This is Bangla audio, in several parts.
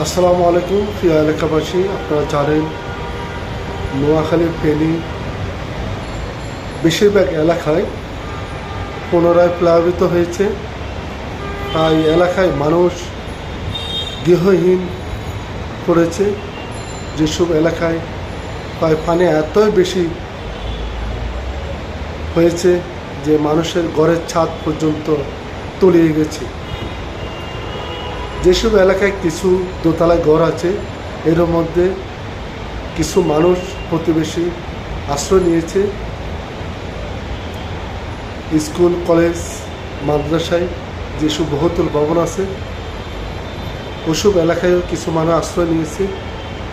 আসসালামু আলাইকুম, প্রিয় এলাকাবাসী, আপনারা জানেন নোয়াখালীর ফেনী বেশিরভাগ এলাকায় পুনরায় প্লাবিত হয়েছে। তাই এলাকায় মানুষ গৃহহীন করেছে যেসব এলাকায় প্রায় পানি এতই বেশি হয়েছে যে মানুষের ঘরের ছাদ পর্যন্ত তলিয়ে গেছে। যেসব এলাকায় কিছু দোতলায় ঘর আছে, এর মধ্যে কিছু মানুষ প্রতিবেশী আশ্রয় নিয়েছে। স্কুল, কলেজ, মাদ্রাসায় যেসব বহুতল ভবন আছে, ওসব এলাকায়ও কিছু মানুষ আশ্রয় নিয়েছে।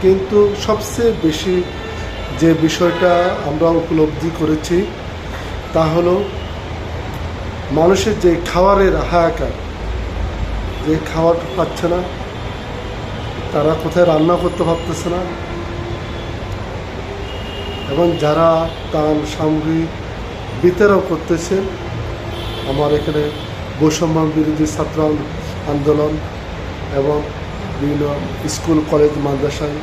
কিন্তু সবচেয়ে বেশি যে বিষয়টা আমরা উপলব্ধি করেছি, তা হলো মানুষের যে খাবারের হাহাকার যে খাবার পাচ্ছে না, তারা কোথায় রান্না করতে পারতেছে না। এবং যারা তার সামগ্রী বিতরণ করতেছেন আমার এখানে বৈষম্য বিরোধী ছাত্র আন্দোলন এবং বিভিন্ন স্কুল, কলেজ, মাদ্রাসায়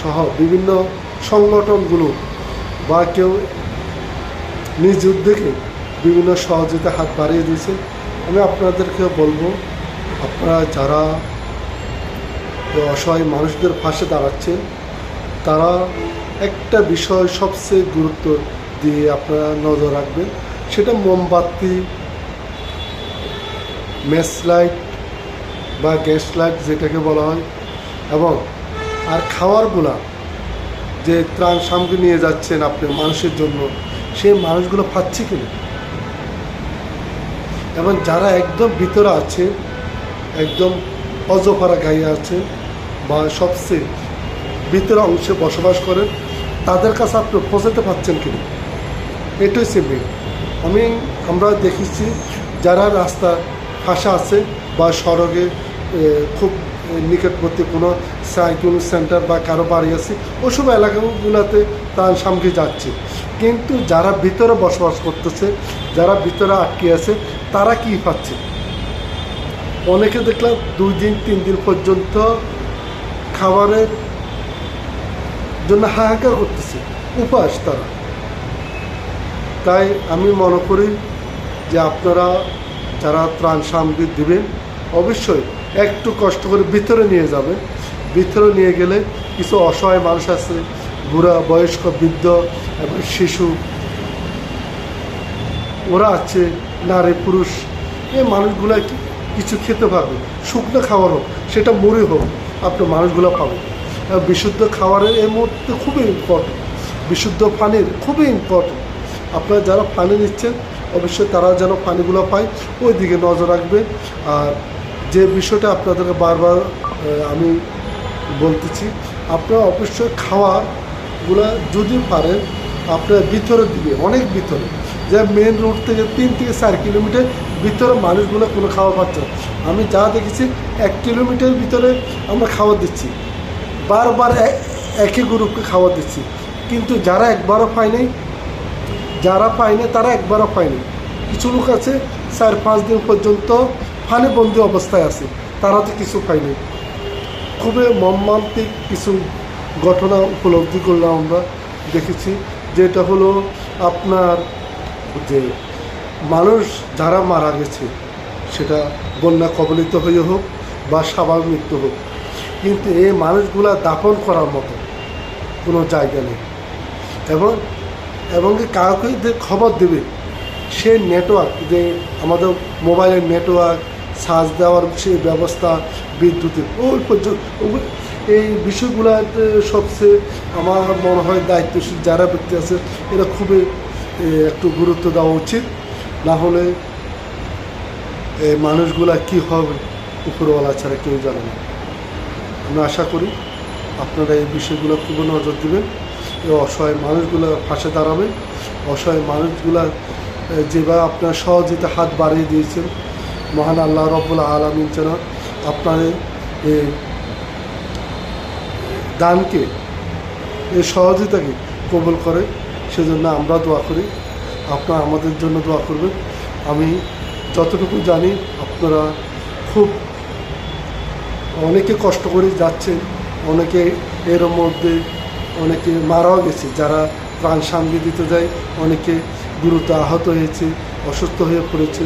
সহ বিভিন্ন সংগঠনগুলো বা কেউ নিজ উদ্যোগে বিভিন্ন সহযোগিতা হাত বাড়িয়ে দিয়েছে। আমি আপনাদেরকে বলব আপনারা যারা অসহায় মানুষদের পাশে দাঁড়াচ্ছেন, তারা একটা বিষয় সবচেয়ে গুরুত্ব দিয়ে আপনারা নজর রাখবেন, সেটা মোমবাতি, ম্যাচ লাইট বা গ্যাস লাইট যেটাকে বলা হয়, এবং আর খাওয়ারগুলা যে ত্রাণ সামগ্রী নিয়ে যাচ্ছেন আপনি মানুষের জন্য, সেই মানুষগুলো পাচ্ছে কিনা? এবং যারা একদম ভিতরে আছে একদম অজপাড়া গায়ে আছে বা সবচেয়ে ভিতরে অংশে বসবাস করেন, তাদের কাছে আপনি পৌঁছাতে পারছেন কিনা? এটাই সে মেন আমি, আমরা দেখেছি যারা রাস্তা ফাঁসা আছে বা সড়কে খুব নিকটবর্তী কোনো সাইকেল সেন্টার বা কারও বাড়ি আছে, ওসব এলাকাগুলোতে তার সামগ্রী যাচ্ছে। কিন্তু যারা ভিতরে বসবাস করতেছে, যারা ভিতরে আটকে আছে, তারা কি পাচ্ছে? অনেকে দেখলাম দুই দিন, তিন দিন পর্যন্ত খাবারের জন্য হাহাকার করতেছে। উপাস তারা। তাই আমি মনে করি যে আপনারা যারা ত্রাণ সামগ্রী দেবেন, অবশ্যই একটু কষ্ট করে ভিতরে নিয়ে যাবেন। ভিতরে নিয়ে গেলে কিছু অসহায় মানুষ আছে, বুড়া, বয়স্ক, বৃদ্ধ এবং শিশু। ওরা আছে, নারী, পুরুষ। এই মানুষগুলা কিছু খেতে পারবে, শুকনো খাবার হোক সেটা মুড়ি হোক আপনি মানুষগুলো আর বিশুদ্ধ খাবারের এই মুহূর্তে খুবই ইম্পর্টেন্ট বিশুদ্ধ পানির খুবই ইম্পর্টেন্ট আপনারা যারা পানি নিচ্ছেন, অবশ্যই তারা যেন পানিগুলো পায়, ওই দিকে নজর রাখবে। আর যে বিষয়টা আপনাদেরকে বারবার আমি বলতেছি, আপনারা অবশ্যই খাওয়াগুলো যদি পারেন, আপনার ভিতরের দিকে, অনেক ভিতরে, যা মেন রোড থেকে তিন থেকে চার কিলোমিটার ভিতরে মানুষগুলো কোনো খাওয়া পাচ্ছে আমি যা দেখেছি, এক কিলোমিটার ভিতরে আমরা খাবার দিচ্ছি। বারবার একই গ্রুপকে খাবার দিচ্ছি। কিন্তু যারা একবারও পায় নাই যারা পায়নি, তারা একবারও পায়নি। কিছু লোক আছে, চার পাঁচ দিন পর্যন্ত ফানে বন্দি অবস্থায় আছে। তারা তো কিছু পায়নি। খুবই মর্মান্তিক কিছু ঘটনা উপলব্ধি করলাম আমরা, দেখেছি। যেটা হলো আপনার যে মানুষ যারা মারা গেছে, সেটা বন্যা কবলিত হয়ে হোক বা স্বাভাবিক মৃত্যু হোক, কিন্তু এই মানুষগুলা দাফন করার মতো কোনো জায়গা নেই। এবং এবং কাউকে যে খবর দেবে? সে নেটওয়ার্ক যে আমাদের মোবাইলের নেটওয়ার্ক সার্চ দেওয়ার সেই ব্যবস্থা, বিদ্যুতের, ওই পর্যন্ত এই বিষয়গুলোতে সবচেয়ে আমার মনে হয় দায়িত্বশীল যারা ব্যক্তি আছে, এরা খুবই একটু গুরুত্ব দেওয়া উচিত। না হলে এই মানুষগুলা কি হবে? উপরওয়ালা ছাড়া কেউ জানে না। আমরা আশা করি আপনারা এই বিষয়গুলো খুব নজর দেবেন। এই অসহায় মানুষগুলো পাশে দাঁড়াবেন। অসহায় মানুষগুলা যেভাবে আপনার সহযোগিতা হাত বাড়িয়ে দিয়েছেন। মহান আল্লাহ রব্বুল আলমিন যেন আপনাদের এই দানকে এই সহযোগিতাকে কবল করে। সেজন্য আমরা দোয়া করি। আপনারা আমাদের জন্য দোয়া করবেন। আমি যতটুকু জানি, আপনারা খুব অনেকে কষ্ট করে যাচ্ছেন, অনেকে এর মধ্যে অনেকে মারাও গেছে, যারা প্রাণ সামনে দিতে যায়, অনেকে গুরুতর আহত হয়েছে, অসুস্থ হয়ে পড়েছে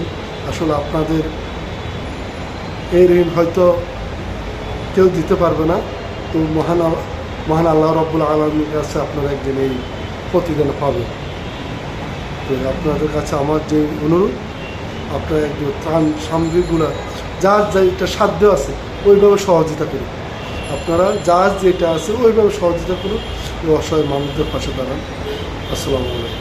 আসলে আপনাদের এই ঋণ হয়তো কেউ দিতে পারবে না। তো মহান মহান আল্লাহ রব্বুল আলমীর কাছে আপনারা একদিন এই প্রতিদান পাবেন। তো আপনাদের কাছে আমার যে অনুরোধ, আপনারা একটু ত্রাণ সামগ্রীগুলো যার একটা সাধ্য আছে ওইভাবে সহযোগিতা করুন। আপনারা যার যেটা আছে ওইভাবে সহযোগিতা করুন। অসহায় মানুষদের পাশে দাঁড়ান। আসসালামু আলাইকুম।